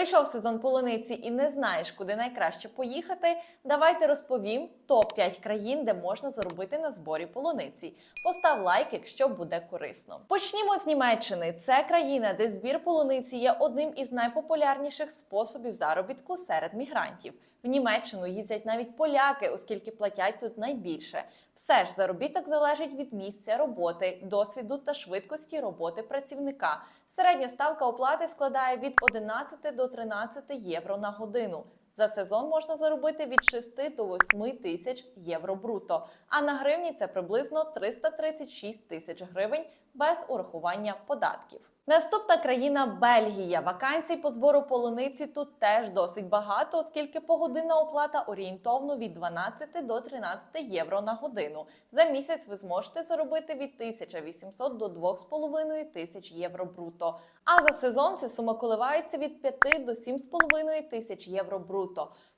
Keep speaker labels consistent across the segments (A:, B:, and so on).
A: Прийшов сезон полуниці і не знаєш, куди найкраще поїхати. Давайте розповім топ 5 країн, де можна заробити на зборі полуниці. Постав лайк, якщо буде корисно. Почнімо з Німеччини. Це країна, де збір полуниці є одним із найпопулярніших способів заробітку серед мігрантів. В Німеччину їздять навіть поляки, оскільки платять тут найбільше. Все ж заробіток залежить від місця роботи, досвіду та швидкості роботи працівника. Середня ставка оплати складає від 11 до 13 євро на годину. За сезон можна заробити від 6 до 8 тисяч євро бруто, а на гривні це приблизно 336 тисяч гривень без урахування податків. Наступна країна Бельгія. Вакансій по збору полуниці тут теж досить багато, оскільки погодинна оплата орієнтовно від 12 до 13 євро на годину. За місяць ви зможете заробити від 1800 до 2,5 тисяч євро бруто. А за сезон ця сума коливається від 5 до 7,5 тисяч євро бруто.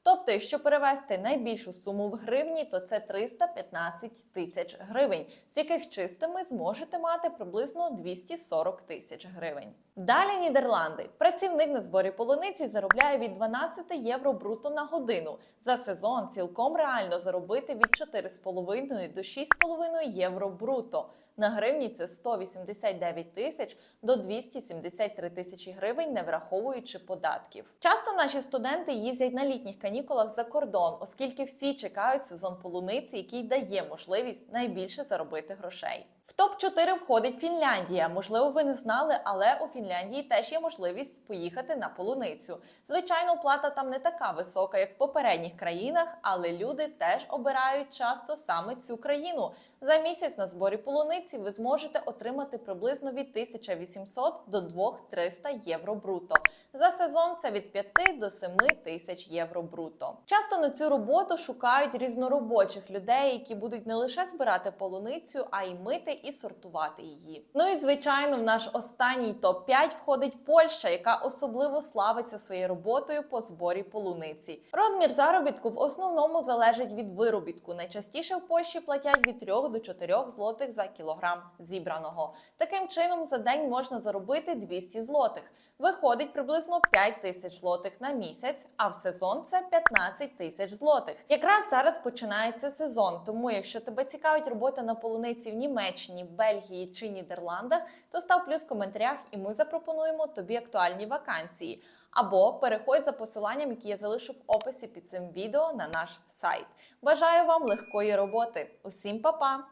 A: Тобто, якщо перевести найбільшу суму в гривні, то це 315 тисяч гривень, з яких чистими зможете мати приблизно 240 тисяч гривень. Далі Нідерланди. Працівник на зборі полуниці заробляє від 12 євро бруто на годину. За сезон цілком реально заробити від 4,5 до 6,5 євро бруто. На гривні це 189 тисяч до 273 тисячі гривень, не враховуючи податків. Часто наші студенти їздять на літніх канікулах за кордон, оскільки всі чекають сезон полуниці, який дає можливість найбільше заробити грошей. В топ 4 входить Фінляндія. Можливо, ви не знали, але у Фінляндії теж є можливість поїхати на полуницю. Звичайно, плата там не така висока, як в попередніх країнах, але люди теж обирають часто саме цю країну. За місяць на зборі полуниці ви зможете отримати приблизно від 1800 до 2300 євро бруто. За сезон це від 5 до 7 тисяч євро бруто. Часто на цю роботу шукають різноробочих людей, які будуть не лише збирати полуницю, а й мити і сортувати її. Ну і звичайно, в наш останній топ 5 входить Польща, яка особливо славиться своєю роботою по зборі полуниці. Розмір заробітку в основному залежить від виробітку. Найчастіше в Польщі платять від 3 до 4 злотих за кілограм зібраного. Таким чином за день можна заробити 200 злотих. Виходить приблизно 5 тисяч злотих на місяць, а в сезон це 15 тисяч злотих. Якраз зараз починається сезон, тому якщо тебе цікавить робота на полуниці в Німеччині, Бельгії чи Нідерландах, то став плюс в коментарях, і ми запропонуємо тобі актуальні вакансії. Або переходь за посиланням, які я залишу в описі під цим відео на наш сайт. Бажаю вам легкої роботи. Усім па-па!